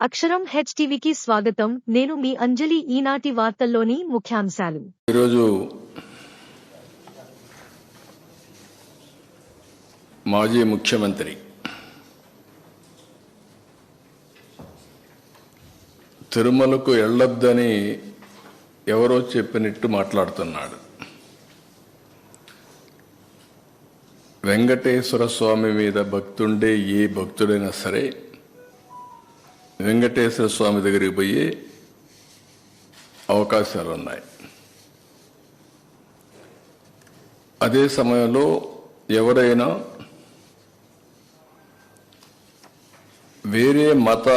అక్షరం హెచ్టీవీకి స్వాగతం. నేను మీ అంజలి. ఈనాటి వార్తల్లోని ముఖ్యాంశాలు. ఈరోజు మాజీ ముఖ్యమంత్రి తిరుమలకు వెళ్ళొద్దని ఎవరో చెప్పినట్టు మాట్లాడుతున్నాడు. వెంకటేశ్వర స్వామి మీద భక్తుండే ఏ భక్తుడైనా సరే వెంకటేశ్వర స్వామి దగ్గరికి పోయే అవకాశాలు ఉన్నాయి అదే సమయంలో ఎవరైనా వేరే మత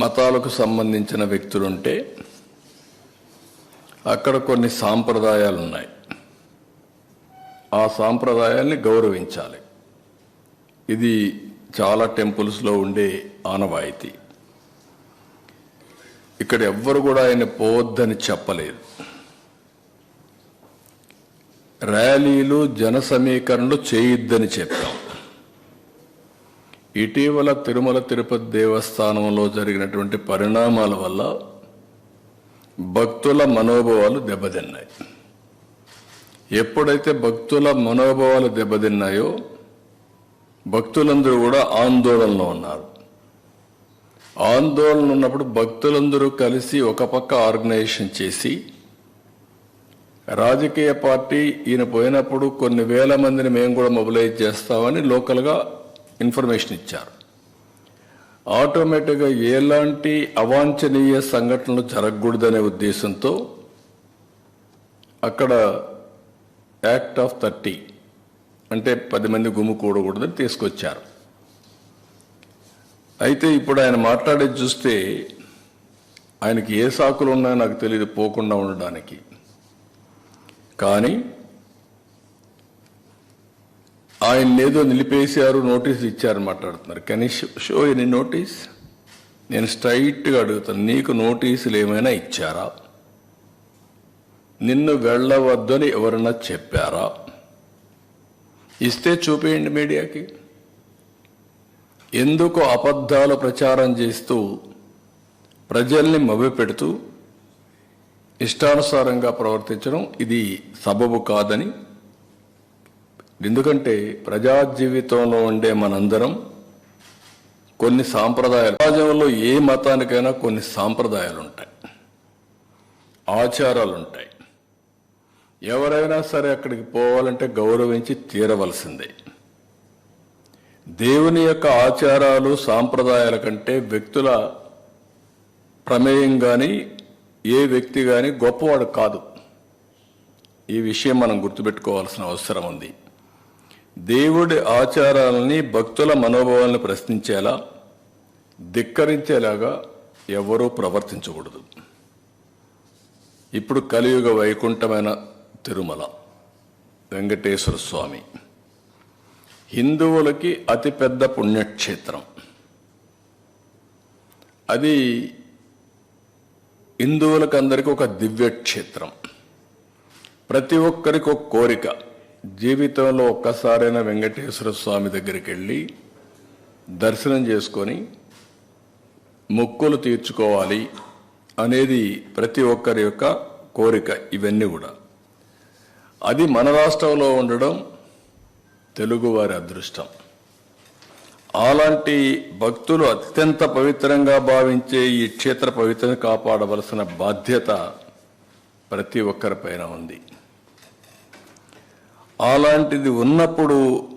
మతాలకు సంబంధించిన వ్యక్తులుంటే అక్కడ కొన్ని సాంప్రదాయాలు ఉన్నాయి ఆ సాంప్రదాయాల్ని గౌరవించాలి. ఇది చాలా టెంపుల్స్లో ఉండే ఆనవాయితీ. ఇక్కడ ఎవ్వరు కూడా ఆయన పోవద్దని చెప్పలేదు. ర్యాలీలు జన సమీకరణలు చేయొద్దని చెప్పాం. ఇటీవల తిరుమల తిరుపతి దేవస్థానంలో జరిగినటువంటి పరిణామాల వల్ల భక్తుల మనోభావాలు దెబ్బతిన్నాయి. ఎప్పుడైతే భక్తుల మనోభావాలు దెబ్బతిన్నాయో భక్తులందరూ కూడా ఆందోళనలో ఉన్నారు. ఆందోళన ఉన్నప్పుడు భక్తులందరూ కలిసి ఒక పక్క ఆర్గనైజేషన్ చేసి రాజకీయ పార్టీ ఈయన పోయినప్పుడు కొన్ని వేల మందిని మేము కూడా మొబిలైజ్ చేస్తామని లోకల్గా ఇన్ఫర్మేషన్ ఇచ్చారు. ఆటోమేటిక్గా ఎలాంటి అవాంఛనీయ సంఘటనలు జరగకూడదనే ఉద్దేశంతో అక్కడ యాక్ట్ ఆఫ్ థర్టీ అంటే పది మంది గుమ్ము కూడకూడదని తీసుకొచ్చారు. అయితే ఇప్పుడు ఆయన మాట్లాడేది చూస్తే ఆయనకి ఏ సాకులు ఉన్నాయో నాకు తెలియదు పోకుండా ఉండడానికి. కానీ ఆయన ఏదో నిలిపేశారు నోటీస్ ఇచ్చారు మాట్లాడుతున్నారు. కానీ షో ఎనీ నోటీస్ నేను స్ట్రైట్గా అడుగుతాను నీకు నోటీసులు ఏమైనా ఇచ్చారా? నిన్ను వెళ్ళవద్దని ఎవరైనా చెప్పారా? ఇస్తే చూపేయండి మీడియాకి. ఎందుకు అబద్ధాలు ప్రచారం చేస్తూ ప్రజల్ని మభ్యపెడుతూ ఇష్టానుసారంగా ప్రవర్తించడం ఇది సబబు కాదని. ఎందుకంటే ప్రజా జీవితంలో ఉండే మనందరం కొన్ని సాంప్రదాయాలు సమాజంలో ఏ మతానికైనా కొన్ని సాంప్రదాయాలు ఉంటాయి. ఆచారాలు ఉంటాయి. ఎవరైనా సరే అక్కడికి పోవాలంటే గౌరవించి తీరవలసిందే. దేవుని యొక్క ఆచారాలు సాంప్రదాయాల కంటే వ్యక్తుల ప్రమేయం కానీ ఏ వ్యక్తి కానీ గొప్పవాడు కాదు. ఈ విషయం మనం గుర్తుపెట్టుకోవాల్సిన అవసరం ఉంది. దేవుడి ఆచారాలని భక్తుల మనోభావాలను ప్రశ్నించేలా ధిక్కరించేలాగా ఎవరూ ప్రవర్తించకూడదు. ఇప్పుడు కలియుగ వైకుంఠమైన తిరుమల. వెంకటేశ్వర స్వామి. హిందువులకి అతిపెద్ద పుణ్యక్షేత్రం. అది హిందువులకు అందరికీ ఒక దివ్యక్షేత్రం. ప్రతి ఒక్కరికి ఒక కోరిక. జీవితంలో ఒక్కసారైనా వెంకటేశ్వర స్వామి దగ్గరికి వెళ్ళి దర్శనం చేసుకొని మొక్కులు తీర్చుకోవాలి అనేది ప్రతి ఒక్కరి యొక్క కోరిక. ఇవన్నీ కూడా. అది మన రాష్ట్రంలో ఉండడం తెలుగువారి అదృష్టం. అలాంటి భక్తులు అత్యంత పవిత్రంగా భావించే ఈ క్షేత్ర పవిత్రను కాపాడవలసిన బాధ్యత ప్రతి ఒక్కరిపైన ఉంది. అలాంటిది ఉన్నప్పుడు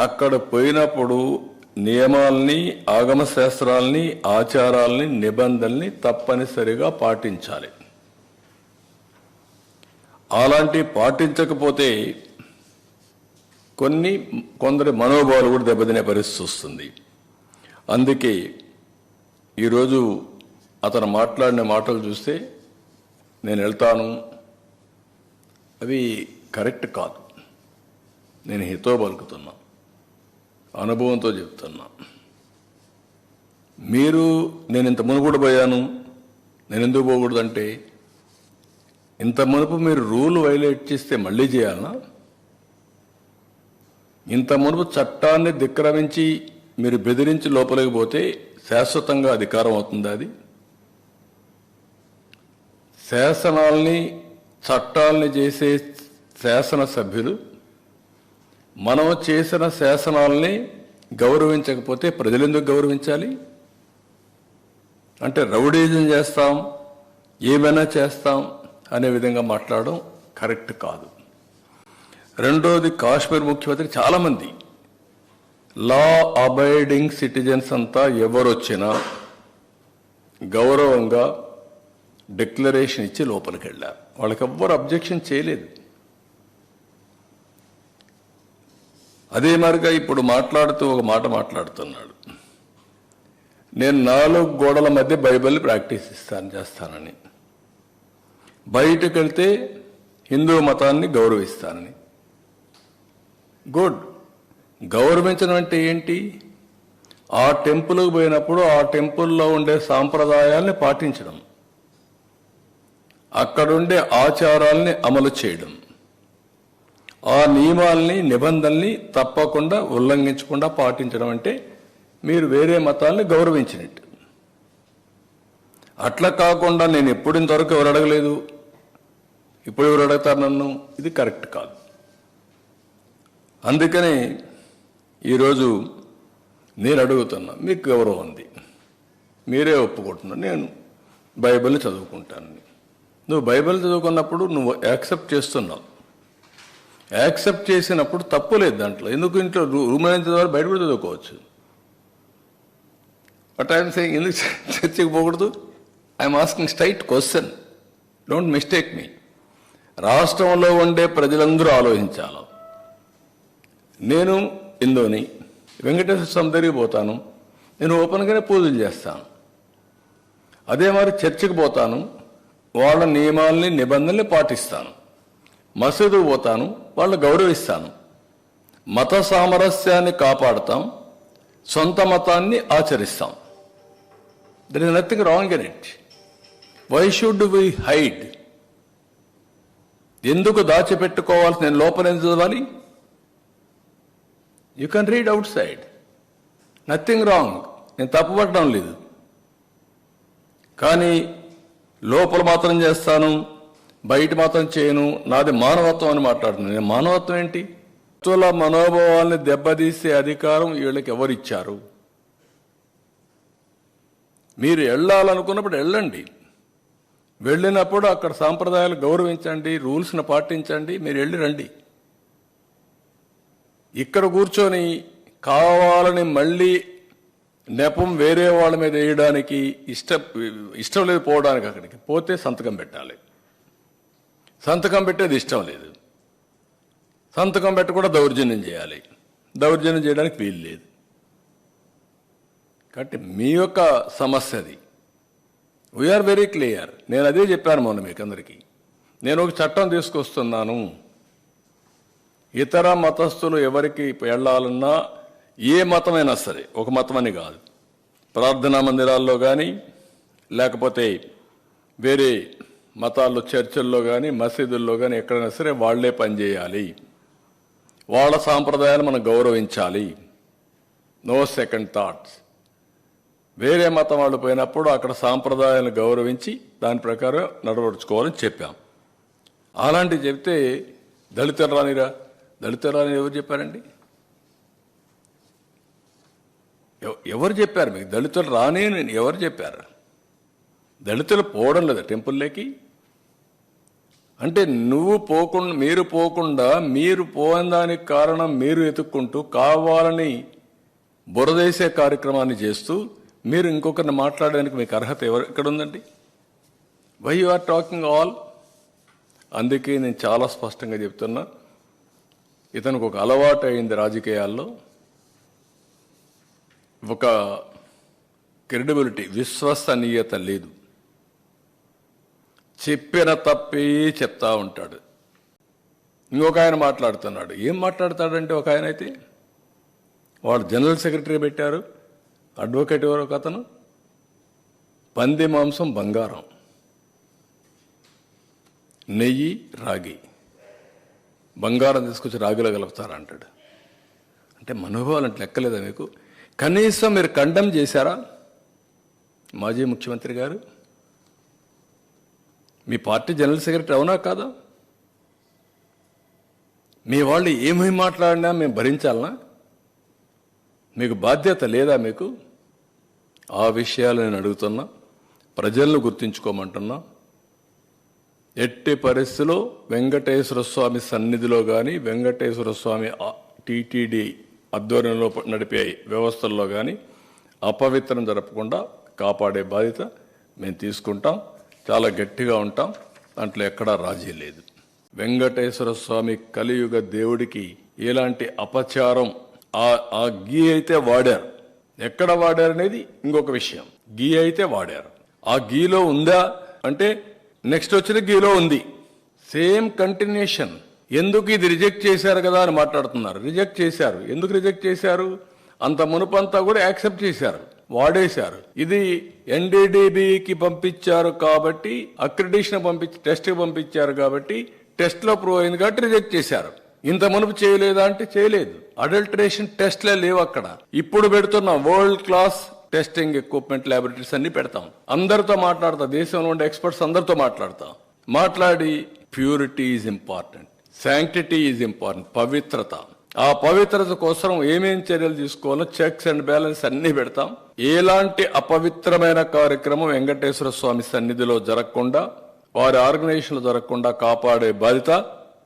అక్కడ పోయినప్పుడు నియమాల్ని ఆగమ శాస్త్రాల్ని ఆచారాల్ని నిబంధనల్ని తప్పనిసరిగా పాటించాలి. అలాంటి పాటించకపోతే కొన్ని కొందరి మనోభావాలు కూడా దెబ్బతినే పరిస్థితి వస్తుంది. అందుకే ఈరోజు అతను మాట్లాడిన మాటలు చూస్తే నేను వెళ్తాను. అవి కరెక్ట్ కాదు. నేను హితో పలుకుతున్నా. అనుభవంతో చెప్తున్నా. మీరు నేను ఇంత మునుగుడు పోయాను. నేను ఎందుకు పోకూడదంటే ఇంత మునుపు మీరు రూల్ వైలేట్ చేస్తే మళ్ళీ చేయాలనా? ఇంత మునుపు చట్టాన్ని ధిక్కరమించి మీరు బెదిరించి లోపలికి పోతే శాశ్వతంగా అధికారం అవుతుంది అది? శాసనాల్ని చట్టాల్ని చేసే శాసనసభ్యులు మనం చేసిన శాసనాల్ని గౌరవించకపోతే ప్రజలు ఎందుకు గౌరవించాలి? అంటే రౌడీజం చేస్తాం ఏమైనా చేస్తాం అనే విధంగా మాట్లాడడం కరెక్ట్ కాదు. రెండోది కాశ్మీర్ ముఖ్యమంత్రి చాలామంది లా అబైడింగ్ సిటిజన్స్ అంతా ఎవరొచ్చినా గౌరవంగా డిక్లరేషన్ ఇచ్చి లోపలికి వెళ్ళారు వాళ్ళకి ఎవ్వరు అబ్జెక్షన్ చేయలేదు. అదే మరిగా ఇప్పుడు మాట్లాడుతూ ఒక మాట మాట్లాడుతున్నాడు. నేను నాలుగు గోడల మధ్య బైబిల్ ప్రాక్టీస్ ఇస్తాను చేస్తానని. బయటకు వెళ్తే హిందూ మతాన్ని గౌరవిస్తానని. గుడ్. గౌరవించడం అంటే ఏంటి? ఆ టెంపుల్కి పోయినప్పుడు ఆ టెంపుల్లో ఉండే సాంప్రదాయాల్ని పాటించడం. అక్కడుండే ఆచారాల్ని అమలు చేయడం. ఆ నియమాల్ని నిబంధనల్ని తప్పకుండా ఉల్లంఘించకుండా పాటించడం అంటే మీరు వేరే మతాల్ని గౌరవించినట్టు. అట్లా కాకుండా నేను ఎప్పుడు ఇంతవరకు ఎవరు అడగలేదు? ఇప్పుడు ఎవరు అడుగుతారు నన్ను? ఇది కరెక్ట్ కాదు. అందుకనే ఈరోజు నేను అడుగుతున్నా మీకు గౌరవం ఉంది. మీరే ఒప్పుకుంటున్నా నేను బైబిల్ని చదువుకుంటాను. నువ్వు బైబిల్ చదువుకున్నప్పుడు నువ్వు యాక్సెప్ట్ చేస్తున్నావు. యాక్సెప్ట్ చేసినప్పుడు తప్పు లేదు దాంట్లో. ఎందుకు ఇంట్లో రూ- రూమ్ అయిన ద్వారా బయట కూడా చదువుకోవచ్చు? బట్ ఐఎమ్ సెయింగ్ ఎందుకు చ- పోకూడదు? I'm asking straight question don't mistake మీ రాష్ట్రంలో ఉండే ప్రజలందరూ ఆలోచించాలి. నేను ఇందోని వెంకటేశ్వర స్వామి దగ్గరికి పోతాను. నేను ఓపెన్గానే పూజలు చేస్తాను. అదే మరి చర్చికి పోతాను. వాళ్ళ నియమాల్ని నిబంధనల్ని పాటిస్తాను. మసీదుకు పోతాను. వాళ్ళు గౌరవిస్తాను. మత సామరస్యాన్ని కాపాడతాం. సొంత మతాన్ని ఆచరిస్తాం. There is nothing wrong in it why should we hide ఎందుకు దాచిపెట్టుకోవాల్సి నేను లోపల ఎందుకు చదవాలి? You can read outside nothing wrong నేను తప్పుపట్టడం లేదు. కానీ లోపల మాత్రం చేస్తాను బయట మాత్రం చేయను నాది మానవత్వం అని మాట్లాడుతున్నాను. నేను మానవత్వం ఏంటి? భక్తుల మనోభావాల్ని దెబ్బతీసే అధికారం వీళ్ళకి ఎవరిచ్చారు? మీరు వెళ్ళాలనుకున్నప్పుడు వెళ్ళండి. వెళ్ళినప్పుడు అక్కడ సాంప్రదాయాలు గౌరవించండి రూల్స్ని పాటించండి మీరు వెళ్ళి రండి. ఇక్కడ కూర్చొని కావాలని మళ్ళీ నెపం వేరే వాళ్ళ మీద వేయడానికి ఇష్ట ఇష్టం లేదు పోవడానికి అక్కడికి. పోతే సంతకం పెట్టాలి. సంతకం పెట్టేది ఇష్టం లేదు. సంతకం పెట్టి కూడా దౌర్జన్యం చేయాలి. దౌర్జన్యం చేయడానికి వీలు లేదు. కాబట్టి మీ యొక్క సమస్య అది. వీఆర్ వెరీ క్లియర్ నేను అదే చెప్పాను మొన్న మీకు అందరికీ నేను ఒక చట్టం తీసుకొస్తున్నాను. ఇతర మతస్థులు ఎవరికి వెళ్ళాలన్నా ఏ మతమైనా సరే ఒక మతం అని కాదు. ప్రార్థనా మందిరాల్లో కానీ లేకపోతే వేరే మతాల్లో చర్చల్లో కానీ మసీదుల్లో కానీ ఎక్కడైనా సరే వాళ్ళే పనిచేయాలి వాళ్ళ సాంప్రదాయాలు మనం గౌరవించాలి. నో సెకండ్ థాట్స్ వేరే మతం వాళ్ళు పోయినప్పుడు అక్కడ సాంప్రదాయాలను గౌరవించి దాని ప్రకారం నడవడుచుకోవాలని చెప్పాం. అలాంటివి చెప్తే దళితులు రానిరా? దళితులు రాని ఎవరు చెప్పారండి? ఎవ- ఎవరు చెప్పారు? మీకు దళితులు రాని ఎవరు చెప్పారు? దళితులు పోవడం లేదా టెంపుల్లోకి. అంటే నువ్వు పోకుండా మీరు పోకుండా మీరు పోయిన దానికి కారణం మీరు ఎతుక్కుంటూ కావాలని బురదేసే కార్యక్రమాన్ని చేస్తూ మీరు ఇంకొకరిని మాట్లాడడానికి మీకు అర్హత ఎవరు ఎక్కడ ఉందండి why you are talking all అందుకే నేను చాలా స్పష్టంగా చెప్తున్నా. ఇతనికి ఒక అలవాటు అయింది రాజకీయాల్లో. ఒక క్రెడిబిలిటీ విశ్వసనీయత లేదు. చెప్పిన తప్పే చెప్తా ఉంటాడు. ఇంకొక ఆయన మాట్లాడుతున్నాడు. ఏం మాట్లాడతాడంటే ఒక ఆయన అయితే? వాడు జనరల్ సెక్రటరీ పెట్టారు. అడ్వకేట్ ఎవరు ఒక అతను? పంది మాంసం బంగారం. నెయ్యి రాగి. బంగారం తీసుకొచ్చి రాగిలో కలుపుతారా అంటాడు. అంటే మనోభావాలు అంటే లెక్కలేదా మీకు? కనీసం మీరు ఖండం చేశారా? మాజీ ముఖ్యమంత్రి గారు మీ పార్టీ జనరల్ సెక్రటరీ అవునా కాదా? మీ వాళ్ళు ఏమేమి మాట్లాడినా మేము భరించాలనా? మీకు బాధ్యత లేదా మీకు? ఆ విషయాలు నేను అడుగుతున్నా. ప్రజలను గుర్తించుకోమంటున్నా. ఎట్టి పరిస్థితిలో వెంకటేశ్వర స్వామి సన్నిధిలో కానీ వెంకటేశ్వర స్వామి టీటీడీ ఆధ్వర్యంలో నడిపే వ్యవస్థల్లో కానీ అపవిత్రం జరపకుండా కాపాడే బాధ్యత మేము తీసుకుంటాం. చాలా గట్టిగా ఉంటాం. దాంట్లో ఎక్కడా రాజీ లేదు. వెంకటేశ్వర స్వామి కలియుగ దేవుడికి ఎలాంటి అపచారం ఆ గీ అయితే వాడారు. ఎక్కడ వాడారు అనేది ఇంకొక విషయం. గీ అయితే వాడారు. ఆ గీలో ఉందా? అంటే నెక్స్ట్ వచ్చిన గీలో ఉంది. Same continuation. ఎందుకు ఇది రిజెక్ట్ చేశారు కదా అని మాట్లాడుతున్నారు. రిజెక్ట్ చేశారు. ఎందుకు రిజెక్ట్ చేశారు? అంత మునుపంతా కూడా యాక్సెప్ట్ చేశారు. వాడేశారు. ఇది ఎన్డీడీబీకి పంపించారు కాబట్టి అక్రిడేషన్ పంపించి టెస్ట్కి పంపించారు కాబట్టి టెస్ట్లో ప్రూవ్ అయింది కాబట్టి రిజెక్ట్ చేశారు. ఇంత మునుపు చేయలేదా అంటే చేయలేదు. అడల్టరేషన్ టెస్ట్లే లేవు అక్కడ. ఇప్పుడు పెడుతున్న world class testing equipment laboratories అన్ని పెడతాం. అందరితో మాట్లాడతా. దేశంలో ఉండే ఎక్స్పర్ట్స్ అందరితో మాట్లాడతాం. మాట్లాడి purity is important sanctity is important పవిత్రత. ఆ పవిత్రత కోసం ఏమేం చర్యలు తీసుకోవాలో చెక్స్ అండ్ బ్యాలెన్స్ అన్ని పెడతాం. ఎలాంటి అపవిత్రమైన కార్యక్రమం వెంకటేశ్వర స్వామి సన్నిధిలో జరగకుండా వారి ఆర్గనైజేషన్లు జరగకుండా కాపాడే బాధ్యత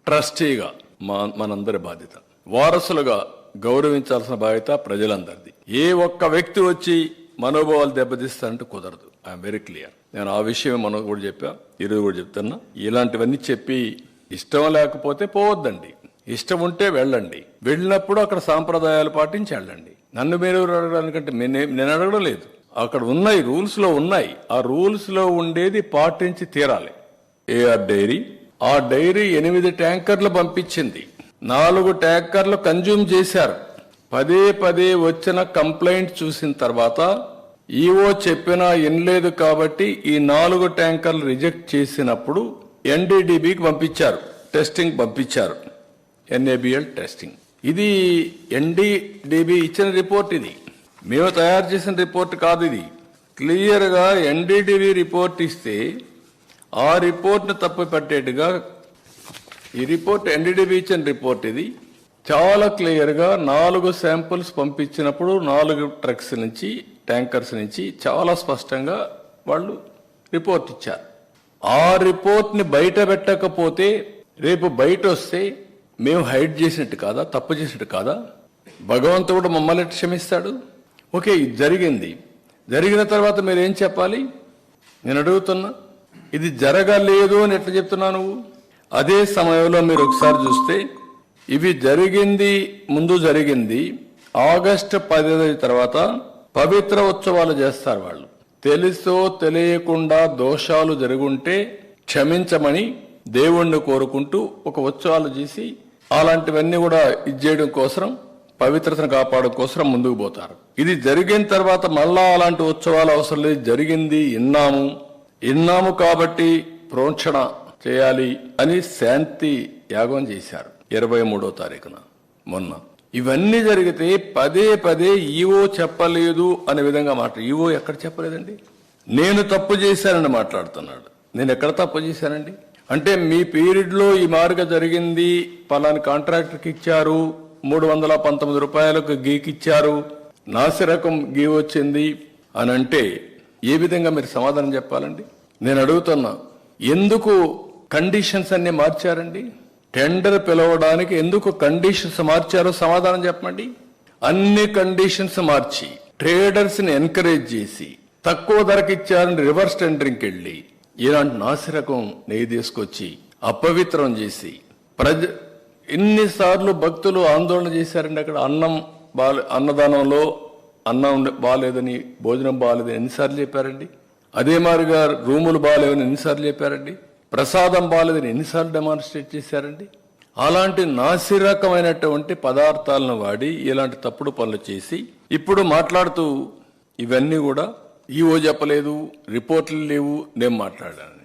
ట్రస్టీగా మనందరి బాధ్యత. వారసులుగా గౌరవించాల్సిన బాధ్యత ప్రజలందరిది. ఏ ఒక్క వ్యక్తి వచ్చి మనోభావాలు దెబ్బతీస్తారంటే కుదరదు. I'm very clear. నేను ఆ విషయం మనం కూడా చెప్పా ఈరోజు కూడా చెప్తున్నా. ఇలాంటివన్నీ చెప్పి ఇష్టం లేకపోతే పోవద్దండి. ఇష్టం ఉంటే వెళ్ళండి. వెళ్ళినప్పుడు అక్కడ సాంప్రదాయాలు పాటించి వెళ్ళండి. నన్ను మీరు అడగడానికంటే నేను అడగడం లేదు. అక్కడ ఉన్నాయి రూల్స్లో ఉన్నాయి. ఆ రూల్స్లో ఉండేది పాటించి తీరాలి. AR dairy? ఆ డైరీ ఎనిమిది ట్యాంకర్లు పంపించింది. నాలుగు ట్యాంకర్లు కన్జ్యూమ్ చేశారు. పదే పదే వచ్చిన కంప్లైంట్ చూసిన తర్వాత ఈఓ చెప్పినా వినలేదు కాబట్టి ఈ నాలుగు ట్యాంకర్లు రిజెక్ట్ చేసినప్పుడు ఎన్డీడీబీకి పంపించారు. టెస్టింగ్ పంపించారు. NABL testing. ఇది ఎన్డీడీబీ ఇచ్చిన రిపోర్ట్ ఇది. మేము తయారు చేసిన రిపోర్ట్ కాదు ఇది. క్లియర్గా ఎన్డీడీబీ రిపోర్ట్ ఇస్తే ఆ రిపోర్ట్ను తప్పు పెట్టేట్టుగా ఈ రిపోర్ట్ ఎన్డీడీబీ ఇచ్చిన రిపోర్ట్ ఇది. చాలా క్లియర్గా నాలుగు శాంపుల్స్ పంపించినప్పుడు నాలుగు ట్రక్స్ నుంచి ట్యాంకర్స్ నుంచి చాలా స్పష్టంగా వాళ్ళు రిపోర్ట్ ఇచ్చారు. ఆ రిపోర్ట్ని బయట పెట్టకపోతే రేపు బయట వస్తే మేము హైడ్ చేసినట్టు కాదా తప్పు చేసినట్టు కాదా? భగవంతుడు మమ్మల్ని క్షమిస్తాడు. ఓకే ఇది జరిగింది. జరిగిన తర్వాత మీరు ఏం చెప్పాలి? నేను అడుగుతున్నా. ఇది జరగలేదు అని ఎట్లా చెప్తున్నా నువ్వు? అదే సమయంలో మీరు ఒకసారి చూస్తే ఇవి జరిగింది ముందు జరిగింది ఆగస్టు పదిహేను తర్వాత పవిత్ర ఉత్సవాలు చేస్తారు వాళ్ళు. తెలుసో తెలియకుండా దోషాలు జరుగుంటే క్షమించమని దేవుణ్ణి కోరుకుంటూ ఒక ఉత్సవాలు చేసి అలాంటివన్నీ కూడా ఇచ్చేయడం కోసం పవిత్రతను కాపాడడం కోసం ముందుకు పోతారు. ఇది జరిగిన తర్వాత మళ్ళా అలాంటి ఉత్సవాలు అవసరం లేదు. జరిగింది విన్నాము. విన్నాము కాబట్టి ప్రోక్షణ చేయాలి అని శాంతి యాగం చేశారు ఇరవై మూడో తారీఖున మొన్న. ఇవన్నీ జరిగితే పదే పదే ఈవో చెప్పలేదు అనే విధంగా మాట. ఈవో ఎక్కడ చెప్పలేదండి? నేను తప్పు చేశానని మాట్లాడుతున్నాడు. నేను ఎక్కడ తప్పు చేశానండి? అంటే మీ పీరియడ్లో ఈ మార్గ జరిగింది పలాని కాంట్రాక్టర్కి ఇచ్చారు మూడు వందల పంతొమ్మిది రూపాయలకు గీకి ఇచ్చారు నాసి రకం గీ వచ్చింది అని అంటే ఏ విధంగా మీరు సమాధానం చెప్పాలండి? నేను అడుగుతున్నా ఎందుకు కండిషన్స్ అన్ని మార్చారండి? టెండర్ పిలవడానికి ఎందుకు కండిషన్స్ మార్చారో సమాధానం చెప్పండి అన్ని కండిషన్స్ మార్చి ట్రేడర్స్ని ఎంకరేజ్ చేసి తక్కువ ధరకు ఇచ్చారని రివర్స్ టెండరింగ్కి వెళ్ళి ఇలాంటి నాసిరకం నెయ్యి తీసుకొచ్చి అపవిత్రం చేసి ప్రజ ఎన్నిసార్లు భక్తులు ఆందోళన చేశారండి అక్కడ అన్నం బాల అన్నదానంలో. అన్నం బాగాలేదని భోజనం బాగాలేదని ఎన్నిసార్లు చెప్పారండి? అదే మాదిరిగా రూములు బాగాలేవని ఎన్నిసార్లు చెప్పారండి? ప్రసాదం బాగాలేదని ఎన్నిసార్లు డెమాన్స్ట్రేట్ చేశారండి? అలాంటి నాసిరకమైనటువంటి పదార్థాలను వాడి ఇలాంటి తప్పుడు పనులు చేసి ఇప్పుడు మాట్లాడుతూ ఇవన్నీ కూడా ఈవో చెప్పలేదు రిపోర్ట్లు లేవు నేను మాట్లాడాను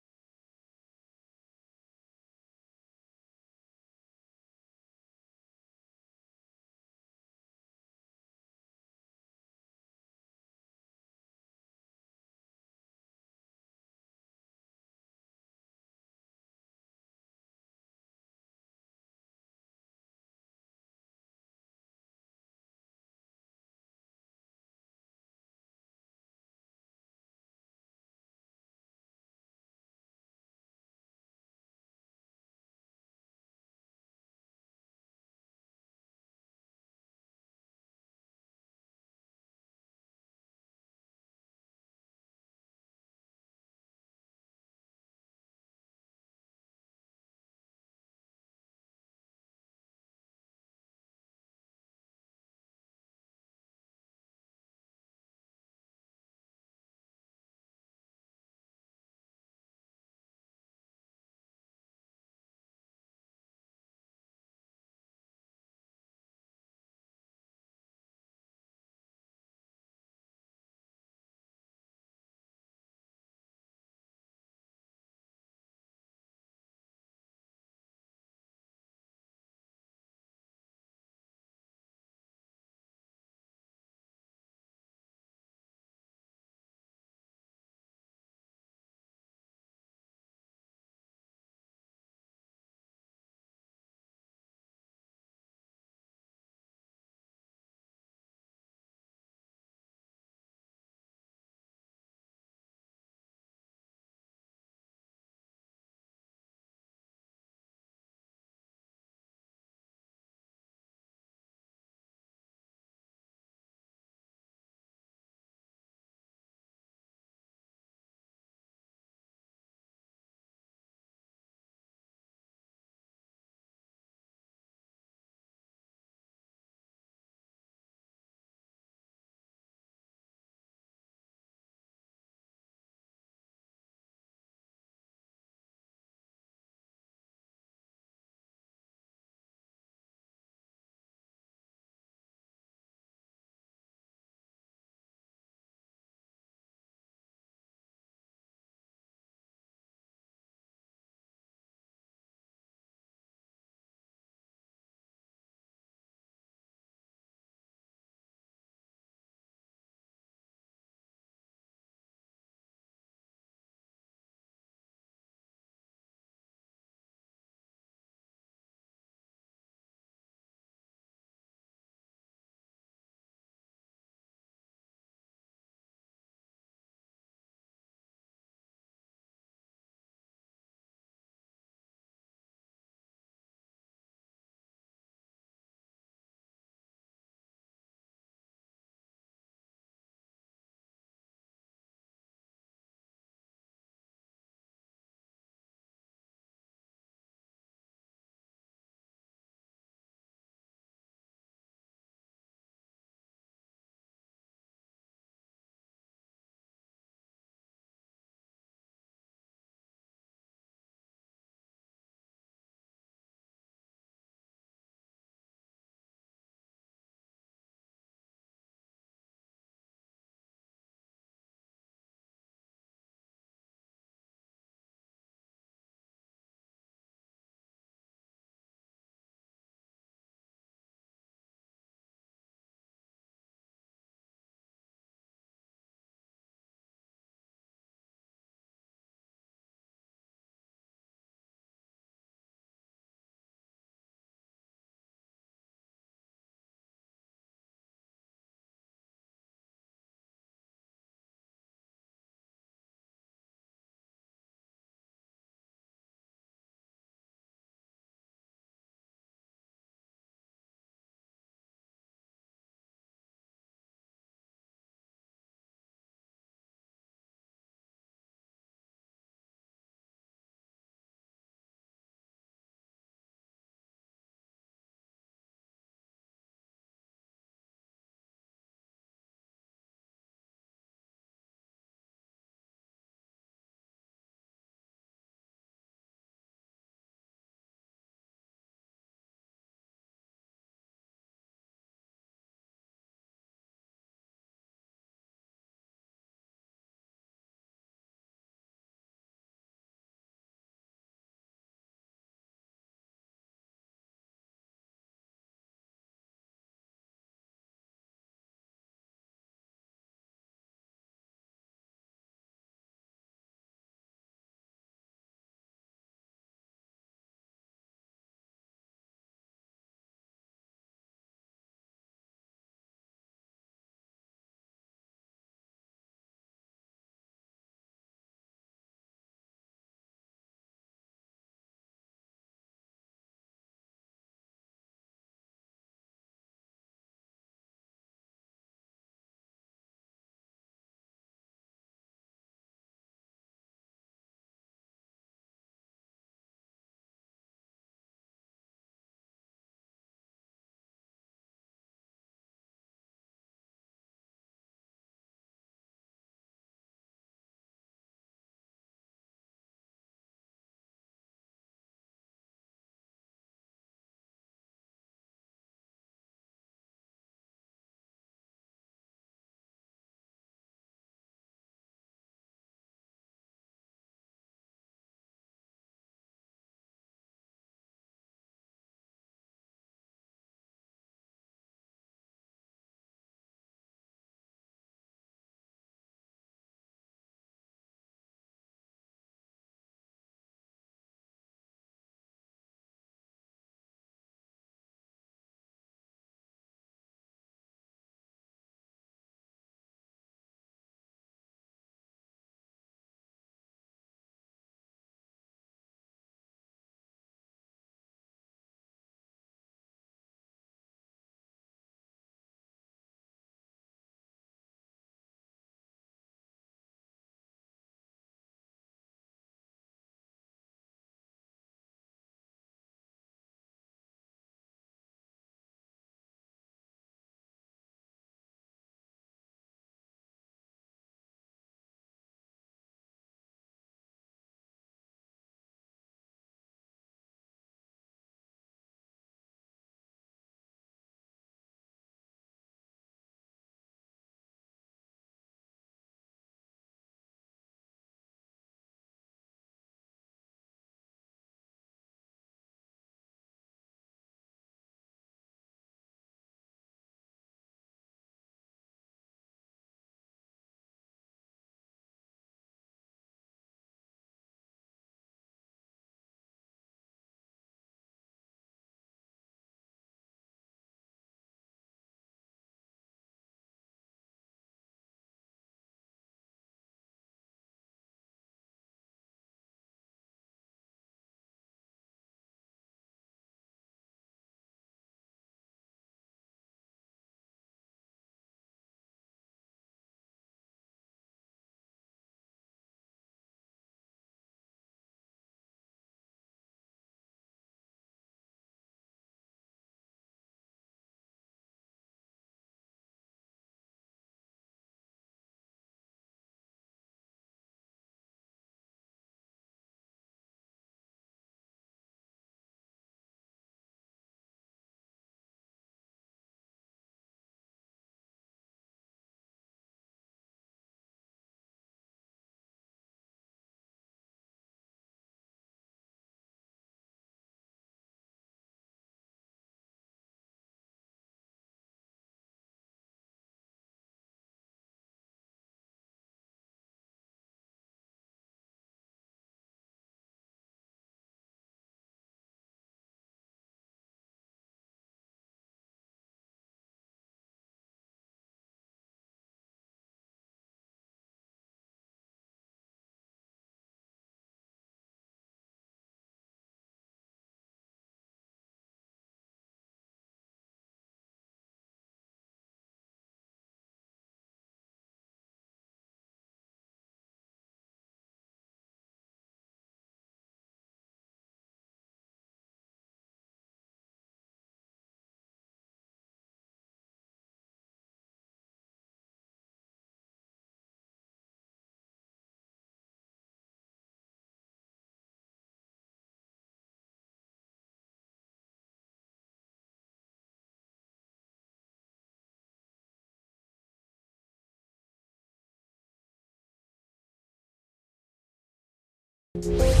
Thank you.